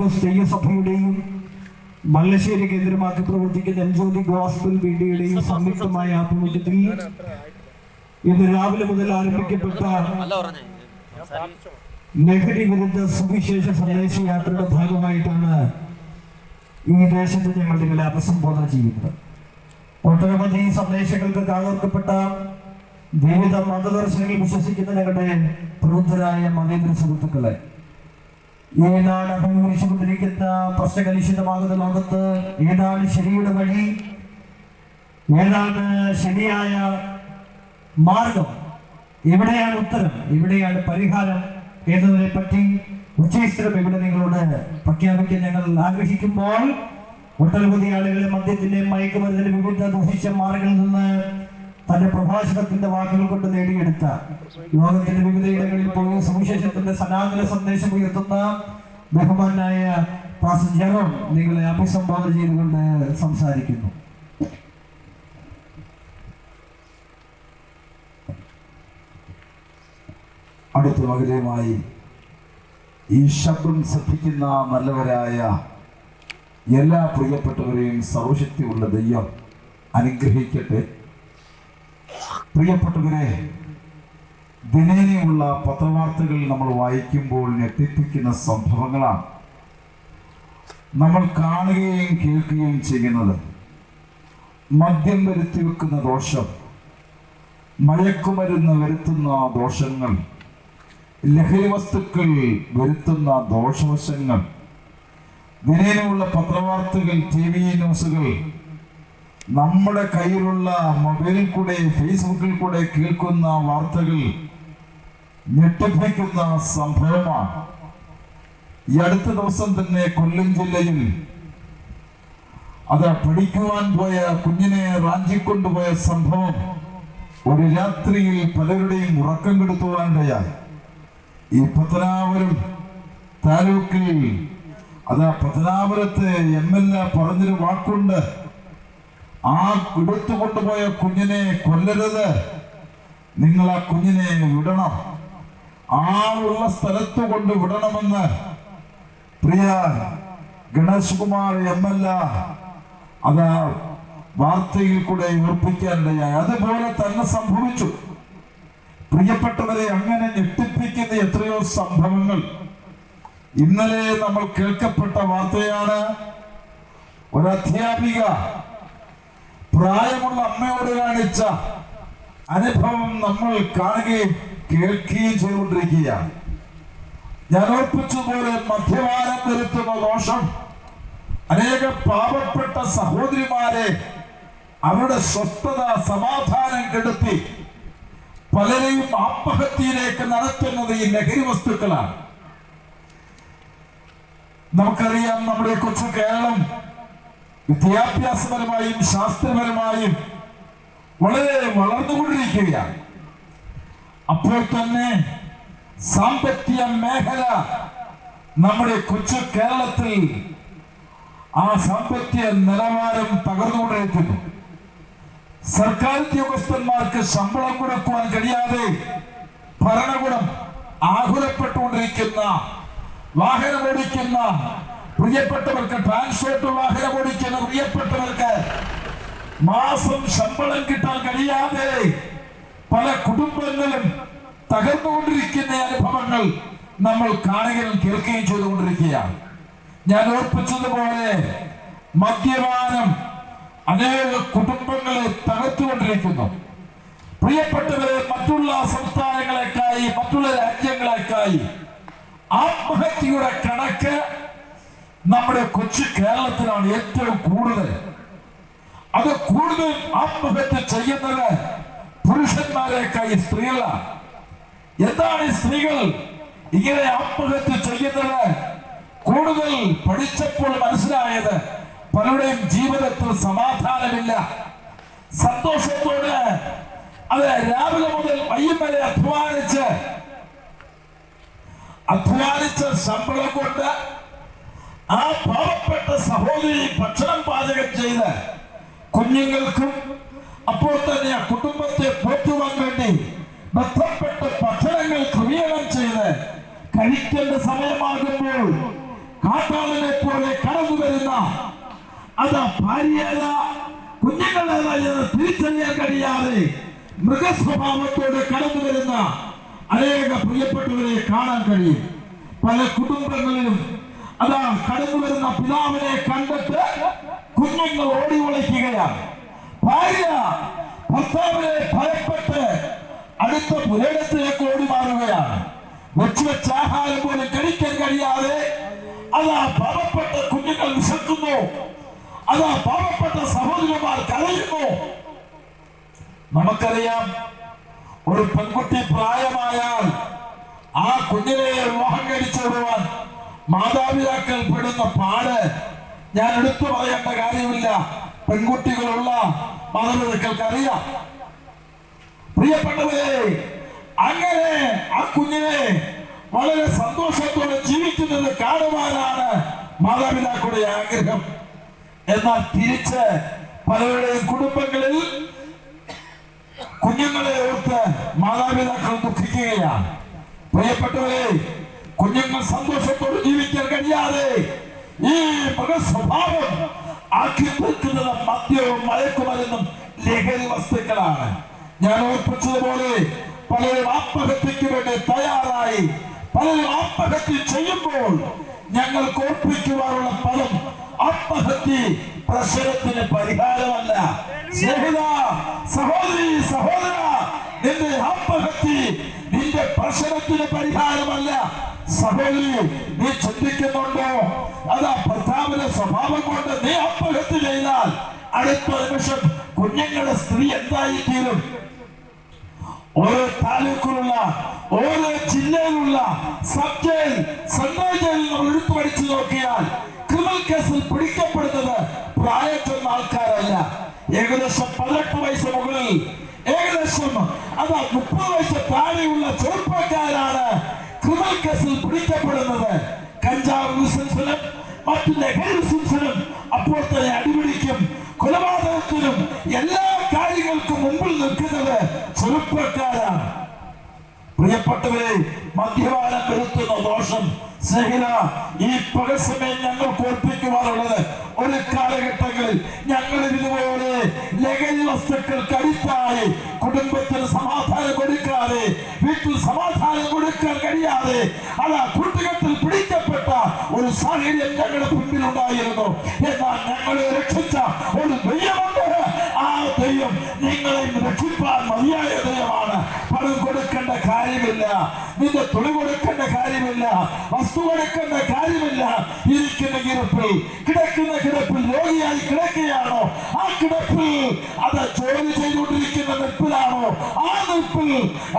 ദൈവസഭയുടെയും മല്ലശ്ശേരി കേന്ദ്രമാക്കി പ്രവർത്തിക്കുന്ന എൻജോതി ഗോസ്ബൽ മീഡിയയുടെയും സംയുക്തമായ ആഭിമുഖ്യത്തിൽ ഇന്ന് രാവിലെ മുതൽ ആരംഭിക്കപ്പെട്ട ലഹരി വിരുദ്ധ സുവിശേഷ സന്ദേശ യാത്രയുടെ ഭാഗമായിട്ടാണ് ഈ ദേശത്ത് ഞങ്ങൾ നിങ്ങളെ അഭിസംബോധന ചെയ്യുന്നത്. ഒട്ടനവധി സന്ദേശങ്ങൾക്ക് കാതോർക്കപ്പെട്ട വിവിധ മതദർശനങ്ങളിൽ വിശ്വസിക്കുന്ന ഞങ്ങളുടെ പ്രബുദ്ധരായ മതേന്ദ്ര സുഹൃത്തുക്കളെ നാട് അഭിമുഖീകരിച്ചുകൊണ്ടിരിക്കുന്ന പ്രശ്നകലുഷിതമാകുന്ന ലോകത്ത്? ഏതാണ് ശരിയുടെ വഴി? ഏതാണ് ശരിയായ മാർഗം? എവിടെയാണ് ഉത്തരം. എവിടെയാണ് പരിഹാരം എന്നതിനെ പറ്റി ഉച്ചേശ്വരം ഇവിടെ നിങ്ങളോട് പ്രഖ്യാപിക്കാൻ ഞങ്ങൾ ആഗ്രഹിക്കുമ്പോൾ ഒട്ടനവധി ആളുകളെ മദ്യത്തിന്റെ മയക്കുമരുന്നിന്റെ വിവിധ ദൂഷിച്ച മാർഗങ്ങളിൽ നിന്ന് തന്റെ പ്രഭാഷണത്തിന്റെ വാക്കുകൾ കൊണ്ട് നേടിയെടുത്ത ലോകത്തിന്റെ വിവിധ ഇടങ്ങളിൽ പോയി സുവിശേഷത്തിന്റെ സനാതന സന്ദേശം ഉയർത്തുന്ന ബഹുമാനായ പാസ്റ്റർ ജെറോം നിങ്ങളെ അഭിസംബോധന ചെയ്തുകൊണ്ട് സംസാരിക്കുന്നു. അടുത്ത മകരയുമായി ഈ ശബ്ദം ശ്രദ്ധിക്കുന്ന നല്ലവരായ എല്ലാ പ്രിയപ്പെട്ടവരെയും സർവശക്തിയുള്ള ദൈവം അനുഗ്രഹിക്കട്ടെ. പ്രിയപ്പെട്ടവരെ ദിനേനയുള്ള പത്രവാർത്തകൾ നമ്മൾ വായിക്കുമ്പോൾ ഞെട്ടിപ്പിക്കുന്ന സംഭവങ്ങളാണ്. നമ്മൾ കാണുകയും കേൾക്കുകയും ചെയ്യുന്നത് മദ്യം വരുത്തി വെക്കുന്ന ദോഷം മയക്കുമരുന്ന് വരുത്തുന്ന ദോഷങ്ങൾ ലഹരി വസ്തുക്കൾ വരുത്തുന്ന ദോഷവശങ്ങൾ ദിനേനയുള്ള പത്രവാർത്തകൾ ടി വി ന്യൂസുകൾ നമ്മുടെ കയ്യിലുള്ള മൊബൈലിൽ കൂടെ ഫേസ്ബുക്കിൽ കൂടെ കേൾക്കുന്ന വാർത്തകൾ ഞെട്ടിപ്പിക്കുന്ന സംഭവമാണ്. ഈ അടുത്ത ദിവസം തന്നെ കൊല്ലം ജില്ലയിൽ അത് പഠിക്കുവാൻ പോയ കുഞ്ഞിനെ റാഞ്ചിക്കൊണ്ടുപോയ സംഭവം ഒരു രാത്രിയിൽ പലരുടെയും ഉറക്കം കെടുത്തുവാനിടയായി ഈ പത്തനാപുരം താലൂക്കിൽ അത് പത്തനാപുരത്ത് എം എൽ എ പറഞ്ഞൊരു വാക്കുണ്ട്. ആ എടുത്തു കൊണ്ടുപോയ കുഞ്ഞിനെ കൊല്ലരുത്. നിങ്ങൾ ആ കുഞ്ഞിനെ വിടണം. ആളുള്ള സ്ഥലത്ത് കൊണ്ട് വിടണമെന്ന് പ്രിയ Ganesh Kumar M L A അത് വാർത്തയിൽ കൂടെ ഉറപ്പിക്കാനിടയായി. അതുപോലെ തന്നെ സംഭവിച്ചു. പ്രിയപ്പെട്ടവരെ അങ്ങനെ ഞെട്ടിപ്പിക്കുന്ന എത്രയോ സംഭവങ്ങൾ. ഇന്നലെ നമ്മൾ കേൾക്കപ്പെട്ട വാർത്തയാണ്. ഒരധ്യാപിക പ്രായമുള്ള അമ്മയോട് കാണിച്ച അനുഭവം നമ്മൾ കാണുകയും കേൾക്കുകയും ചെയ്തുകൊണ്ടിരിക്കുകയാണ്. ഞാൻ ഓർപ്പിച്ചതുപോലെ മദ്യപാനം വരുത്തുന്ന ദോഷം അനേക പാവപ്പെട്ട സഹോദരിമാരെ അവരുടെ സ്വസ്ഥത സമാധാനം കെടുത്തി പലരെയും ആത്മഹത്യയിലേക്ക് നടത്തുന്നത് ഈ ലഹരി വസ്തുക്കളാണ്. നമുക്കറിയാം നമ്മുടെ കൊച്ചു കേരളം വിദ്യാഭ്യാസപരമായും ശാസ്ത്രപരമായും വളരെ വളർന്നുകൊണ്ടിരിക്കുകയാണ്. അപ്പോൾ തന്നെ സാമ്പത്തിക മേഖല നമ്മുടെ കൊച്ചു കേരളത്തിൽ ആ സാമ്പത്തിക നിലവാരം തകർന്നുകൊണ്ടിരിക്കുന്നു. സർക്കാർ ഉദ്യോഗസ്ഥന്മാർക്ക് ശമ്പളം കൊടുക്കുവാൻ കഴിയാതെ ഭരണകൂടം ആകുലപ്പെട്ടുകൊണ്ടിരിക്കുന്ന വാഹനം ഓടിക്കുന്ന പ്രിയപ്പെട്ടവർക്ക് ട്രാൻസ്പോർട്ട് വാഹനം ഓടിക്കുന്ന പ്രിയപ്പെട്ടവർക്ക് മാസം ശമ്പളം കിട്ടാൻ കഴിയാതെ പല കുടുംബങ്ങളും തകർന്നുകൊണ്ടിരിക്കുന്ന അനുഭവങ്ങൾ നമ്മൾ കാണുകയും കേൾക്കുകയും ചെയ്തുകൊണ്ടിരിക്കുകയാണ്. ഞാൻ ഓർപ്പിച്ചതുപോലെ മദ്യപാനം അനേക കുടുംബങ്ങളെ തകർത്തുകൊണ്ടിരിക്കുന്നു. പ്രിയപ്പെട്ടവരെ മറ്റുള്ള സംസ്ഥാനങ്ങളെക്കായി മറ്റുള്ള രാജ്യങ്ങളെക്കായി ആത്മഹത്യയുടെ കണക്ക് നമ്മുടെ കൊച്ചു കേരളത്തിലാണ് ഏറ്റവും കൂടുതൽ. അത് കൂടുതൽ ആത്മഹത്യ ചെയ്യുന്നത് പുരുഷന്മാരെക്കായി സ്ത്രീകളാണ് എന്താണ് സ്ത്രീകൾ ഇങ്ങനെ ആത്മഹത്യ ചെയ്യുന്നത്? കൂടുതൽ പഠിച്ചപ്പോൾ മനസ്സിലായത് പലരുടെയും ജീവിതത്തിൽ സമാധാനമില്ല. സന്തോഷത്തോടെ അത് രാവിലെ മുതൽ വൈകും വരെ അധ്വാനിച്ച് അധ്വാനിച്ച ശമ്പളം കൊണ്ട് ആ പാവപ്പെട്ട സഹോദരി ഭക്ഷണം പാചകം ചെയ്ത് കുഞ്ഞുങ്ങൾക്കും അപ്പോൾ തന്നെ ആ കുടുംബത്തെ പോറ്റുവാൻ വേണ്ടി ബന്ധപ്പെട്ട ഭക്ഷണങ്ങൾ ക്രമീകരണം ചെയ്ത് കഴിക്കേണ്ട സമയമാകുമ്പോൾ കാട്ടാളനെ പോലെ കടന്നു വരുന്ന അത് ഭാര്യയല്ല കുഞ്ഞുങ്ങളേതാ എന്ന് തിരിച്ചറിയാൻ കഴിയാതെ മൃഗസ്വഭാവത്തോടെ കടന്നു വരുന്ന അനേക പ്രിയപ്പെട്ടവരെ കാണാൻ കഴിയും. പല കുടുംബങ്ങളിലും അതാ കടന്നു വരുന്ന പിതാവിനെ കണ്ടിട്ട് കുഞ്ഞുങ്ങൾ ഓടി ഒളിക്കുകയാണ്. ഭാര്യ ഭർത്താവിനെ ഭയപ്പെട്ട് അടുത്ത പുരയിടത്തിലേക്ക് ഓടി മാറുകയാണ്. വെച്ചുവെച്ച ആഹാരം പോലും കഴിക്കാൻ കഴിയാതെ അതാ പാവപ്പെട്ട കുഞ്ഞുങ്ങൾ വിശക്കുന്നു. അതാ പാവപ്പെട്ട സഹോദരന്മാർ കരയുന്നു. നമുക്കറിയാം ഒരു പെൺകുട്ടി പ്രായമായാൽ ആ കുഞ്ഞിനെ വിവാഹം കഴിച്ചു വിടുവാൻ മാതാപിതാക്കൾ പെടുന്ന പാട് ഞാൻ എടുത്തു പറയേണ്ട കാര്യമില്ല. പെൺകുട്ടികളുള്ള മാതാപിതാക്കൾക്ക് അറിയാം പ്രിയപ്പെട്ടവരെ അങ്ങനെ ആ കുഞ്ഞിനെ വളരെ സന്തോഷത്തോടെ ജീവിക്കുന്നത് കാണുവാനാണ് മാതാപിതാക്കളുടെ ആഗ്രഹം. എന്നാൽ തിരിച്ച് പലരുടെയും കുടുംബങ്ങളിൽ കുഞ്ഞുങ്ങളെ ഓർത്ത് മാതാപിതാക്കൾ ദുഃഖിക്കുകയാണ്. പ്രിയപ്പെട്ടവരെ കുഞ്ഞുങ്ങൾ സന്തോഷത്തോട് ജീവിക്കാൻ കഴിയാതെ ഈ മൃഗസ്വഭാവം ആക്കി തീർക്കുന്നത് മദ്യവും മയക്കുമരുന്നും ലഹരി വസ്തുക്കളാണ്. ഞാൻ ഓർപ്പിച്ചതുപോലെ പലരും ആത്മഹത്യക്ക് വേണ്ടി തയ്യാറായി പലരും ആത്മഹത്യ ചെയ്യുമ്പോൾ ഞങ്ങൾ ഓർപ്പിക്കുവാനുള്ള പദം ആത്മഹത്യ പ്രശ്നത്തിന് പരിഹാരമല്ല. സ്നേഹിത സഹോദരി സഹോദര നിന്റെ ആത്മഹത്യ നിന്റെ പ്രശ്നത്തിന് പരിഹാരമല്ല. സഹോദരി നീ ചിന്തിക്കുന്നുണ്ടോ? അതാ ഭർത്താവിന്റെ സ്വഭാവം കൊണ്ട് നീ അപകത്ത് ചെയ്താൽ അടുത്ത നിമിഷം കുഞ്ഞുങ്ങളുടെ സ്ത്രീ എന്തായി തീരും ഓരോ താലൂക്കിലുള്ള ഓരോ ജില്ലയിലുള്ള സബ് ജയിൽ സെൻട്രൽ ജയിലിൽ പഠിച്ചു നോക്കിയാൽ ക്രിമിനൽ കേസിൽ പിടിക്കപ്പെടുന്നത് പ്രായം ചെന്ന ആൾക്കാരല്ല. ഏകദേശം പതിനെട്ട് വയസ്സ് മുകളിൽ ഏകദേശം അതാ മുപ്പത് വയസ്സ് താഴെയുള്ള ചെറുപ്പക്കാരാണ് ക്രിമിനൽ കേസിൽ പിടിക്കപ്പെടുന്നത് കഞ്ചാവ് ബിസിനസിലും മറ്റു ലഹരി ബിസിനസിലും അപ്പോൾ തന്നെ അടിപിടിക്കും കൊലപാതകത്തിനും എല്ലാ കാര്യങ്ങൾക്കും മുമ്പിൽ നിൽക്കുന്നത് ചെറുപ്പക്കാരാണ്. പ്രിയപ്പെട്ടവരെ മദ്യപാനം വരുത്തുന്ന ദോഷം സ്നേഹിത ഈ പകൽസമയം ഞങ്ങൾ ഓർപ്പിക്കുവാനുള്ളത് ഒരു കാലഘട്ടങ്ങളിൽ ഞങ്ങൾ ഇതുപോലെ ലഹരി വസ്തുക്കൾക്ക് അടിത്തായി കുടുംബത്തിന് സമാധാനം കൊടുക്കാതെ വീട്ടിൽ സമാധാനം കൊടുക്കാൻ കഴിയാതെ അതാ കൂട്ടുകെട്ടിൽ പിടിക്കപ്പെട്ട ഒരു സാഹചര്യം ഞങ്ങളുടെ മുമ്പിൽ ഉണ്ടായിരുന്നു എന്നാൽ ഞങ്ങളെ രക്ഷിച്ച ഒരു ദൈവമുണ്ട്. ആ ദൈവം നിങ്ങളെ രക്ഷിപ്പാൻ മതിയായ ദൈവമാണ്. പണം കൊടുക്കേണ്ട കാര്യമില്ല. നിന്റെ തുണി കൊടുക്കേണ്ട കാര്യമില്ല വസ്തു കിടക്കുന്ന കാര്യമില്ല. ഇരിക്കുന്ന കിടപ്പിൽ കിടക്കുന്ന കിടപ്പിൽ രോഗിയായി കിടക്കുകയാണോ? ആ കിടപ്പിൽ അത് ജോലി ചെയ്തുകൊണ്ടിരിക്കുന്ന നിൽപ്പിലാണോ? ആ നിൽപ്പിൽ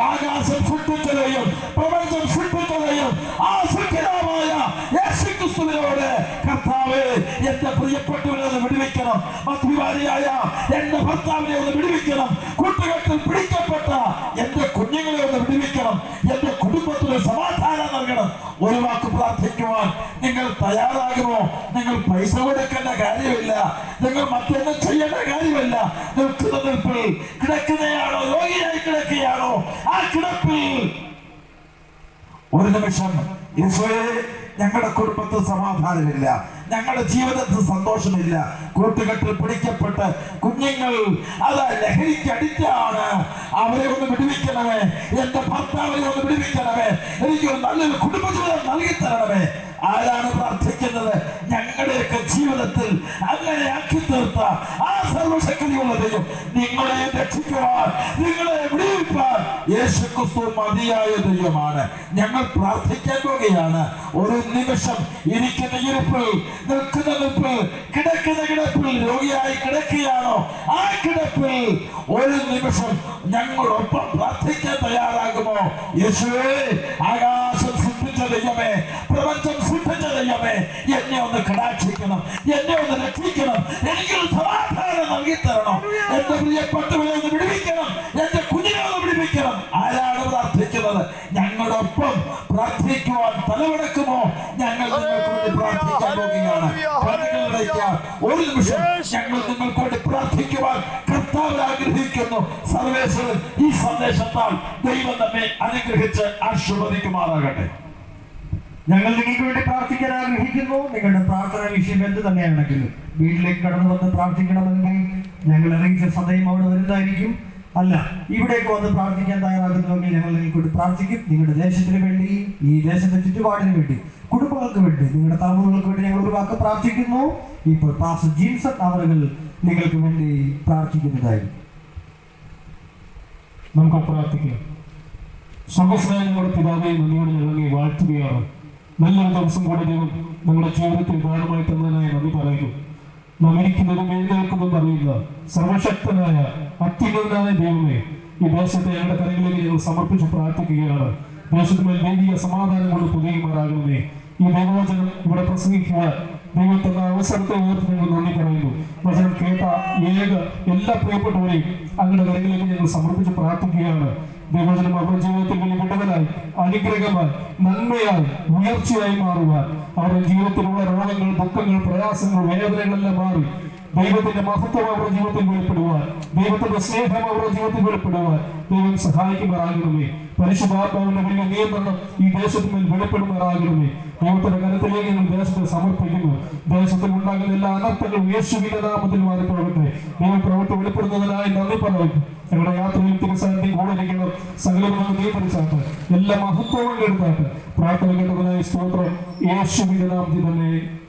ആകാശം സൃഷ്ടിച്ചതയും പ്രപഞ്ചം സൃഷ്ടിച്ചതയും ആ സൃഷ്ടിതാവായ യേശുക്രിസ്തുവിനോട് കർത്താവേ എന്റെ പ്രിയപ്പെട്ടവരെ വിടുവിക്കണം. മധ്യവാരിയായ എന്റെ ഭർത്താവിനെ ഒന്ന് വിടുവിക്കണം. കൂട്ടുകെട്ടിൽ പൈസ കൊടുക്കേണ്ട കാര്യമില്ല. നിങ്ങൾ മറ്റൊന്നും ചെയ്യേണ്ട കാര്യമില്ല. നിൽക്കുന്ന നിൽപ്പിൽ കിടക്കുന്നയാണോ? രോഗിയായി കിടക്കുകയാണോ? ആ കിടപ്പിൽ ഒരു നിമിഷം യേശുവേ ഞങ്ങളുടെ കുടുംബത്തിൽ സമാധാനമില്ല. ഞങ്ങളുടെ ജീവിതത്തിൽ സന്തോഷമില്ല. കൂട്ടുകെട്ടിൽ പിടിക്കപ്പെട്ട് കുഞ്ഞുങ്ങൾ അത് ലഹരിക്ക് അവരെ ഒന്ന് വിടുവിക്കണമേ. എന്റെ ഭർത്താവിനെ ഒന്ന് വിടുവിക്കണമേ. എനിക്ക് നല്ലൊരു കുടുംബജീവിതം നൽകി തരണമേ ആരാണ് പ്രാർത്ഥിക്കുന്നത്? ഞങ്ങളുടെയൊക്കെ ജീവിതത്തിൽ അങ്ങനെ ആക്കി തീർത്ത ആ സർവശക്തിയുള്ള ദൈവം നിങ്ങളെ രക്ഷിക്കുവാൻ നിങ്ങളെ വിടുവിപ്പാൻ യേശു ക്രിസ്തു മതിയായ ദൈവമാണ്. ഞങ്ങൾ പ്രാർത്ഥിക്കാൻ പോകുകയാണ് ഒരു നിമിഷം ഇരിക്കുന്ന ഇരിപ്പിൽ നിൽക്കുന്ന നിൽപ്പിൽ കിടക്കുന്ന കിടപ്പിൽ രോഗിയായി കിടക്കുകയാണോ? ആ കിടപ്പിൽ ഒരു നിമിഷം ഞങ്ങളൊപ്പം പ്രാർത്ഥിക്കാൻ തയ്യാറാകുമോ? യേശുവേ ആകാശം വേണ്ടി പ്രാർത്ഥിക്കാൻ പോകുകയാണ്. ഒരു നിമിഷം ഞങ്ങൾ നിങ്ങൾക്ക് വേണ്ടി പ്രാർത്ഥിക്കുവാൻ കർത്താവ് ആഗ്രഹിക്കുന്നു. സർവേശ്വരൻ ഈ സന്ദേശത്താൽ ദൈവം നമ്മെ അനുഗ്രഹിച്ച് ആശീർവദിക്കുമാറാകട്ടെ. ഞങ്ങൾ നിങ്ങൾക്ക് വേണ്ടി പ്രാർത്ഥിക്കാൻ ആഗ്രഹിക്കുന്നു. നിങ്ങളുടെ പ്രാർത്ഥന വിഷയം എന്ത് തന്നെയാണെങ്കിലും വീട്ടിലേക്ക് കടന്നു വന്ന് പ്രാർത്ഥിക്കണമെങ്കിൽ ഞങ്ങൾ അറിയിച്ച സദയം അവിടെ വരുന്നതായിരിക്കും. അല്ല ഇവിടേക്ക് വന്ന് പ്രാർത്ഥിക്കാൻ തയ്യാറാകുന്നുവെങ്കിൽ ഞങ്ങൾ നിങ്ങൾക്ക് പ്രാർത്ഥിക്കും. നിങ്ങളുടെ ദേശത്തിന് വേണ്ടി ഈ ദേശത്തെ ചുറ്റുപാടിന് വേണ്ടി കുടുംബങ്ങൾക്ക് വേണ്ടി നിങ്ങളുടെ തലമുറകൾക്ക് വേണ്ടി ഞങ്ങൾ ഒരു വാക്ക് പ്രാർത്ഥിക്കുന്നു. ഇപ്പോൾ പാസ് ജീൻസൺ അവരുകൾ നിങ്ങൾക്ക് വേണ്ടി പ്രാർത്ഥിക്കുന്നതായി നമുക്ക് പ്രാർത്ഥിക്കാം. സ്വർഗസ്നായ പിതാവേ നന്ദിയോട് ഞങ്ങൾ അങ്ങേ വാഴ്ത്തുകയാണ്. നല്ലൊരു ദിവസം കൂടെ ദൈവം നിങ്ങളുടെ ജീവിതത്തിൽ ദാനമായി തന്നതിനായി നന്ദി പറയുന്നു. നാം ഇരിക്കുന്നതും എഴുന്നേൽക്കുന്നതും അറിയുന്ന സർവശക്തനായ അത്യുന്നതനായ ദൈവമേ ഈ ദേശത്തെ ഞങ്ങളുടെ കരകളിലേക്ക് ഞങ്ങൾ സമർപ്പിച്ച് പ്രാർത്ഥിക്കുകയാണ്. ദേശത്തുമേൽ ദൈവിക സമാധാനം കൊണ്ട് പുതിയുമാറാകണമേ. ഈ ദൈവവചനം ഇവിടെ പ്രസംഗിക്കുക ദൈവം തന്ന അവസരത്തെ ഓർത്ത് ഞങ്ങൾ നന്ദി പറയുന്നു. വചനം കേട്ട ഏക എല്ലാ പ്രിയപ്പെട്ടവരെയും അങ്ങയുടെ കരകളിലേക്ക് ഞങ്ങൾ സമർപ്പിച്ച് പ്രാർത്ഥിക്കുകയാണ്. ദൈവവചനം അവരുടെ ജീവിതത്തിൽ വലിയ വിടുതലായി അനുഗ്രഹമായി നന്മയായി ഉയർച്ചയായി മാറുവാൻ. അവരുടെ ജീവിതത്തിലുള്ള രോഗങ്ങൾ ദുഃഖങ്ങൾ പ്രയാസങ്ങൾ വേദനകളെല്ലാം മാറി ദൈവത്തിന്റെ മഹത്വം അവരുടെ ജീവിതത്തിൽ വെളിപ്പെടുവാൻ ദൈവത്തിന്റെ സ്നേഹം അവരുടെ ജീവിതത്തിൽ വെളിപ്പെടുവാൻ ദൈവം സഹായിക്കുമാറാകണമേ. പരിശുദ്ധാത്മാവിന്റെ വലിയ നിയന്ത്രണം ഈ ദേശത്തിന്മേൽ വെളിപ്പെടുമാറാകണമേ. ദൈവത്തിന്റെ കരത്തിലേക്ക് ഞങ്ങൾ ദേശത്തെ സമർപ്പിക്കുന്നു. ദേശത്തിൽ ഉണ്ടാകുന്ന എല്ലാ അനർത്ഥങ്ങളും യേശുവിന്റെ നാമത്തിൽ മാറിപ്പോകട്ടെ. ദൈവം പ്രവൃത്തി വെളിപ്പെടുന്നതിനായി നന്ദി പറയുന്നു. ഞങ്ങളുടെ യാത്രയിൽ തിരുസാന്തി കൂടെ ഇരിക്കണം നീ നിയന്ത്രിച്ചാട്ട് എല്ലാ മഹത്വവും എടുത്താട്ട് പ്രാർത്ഥന കേട്ടതിനായി സ്തോത്രം യേശുവിന്റെ നാമത്തിൽ തന്നെ.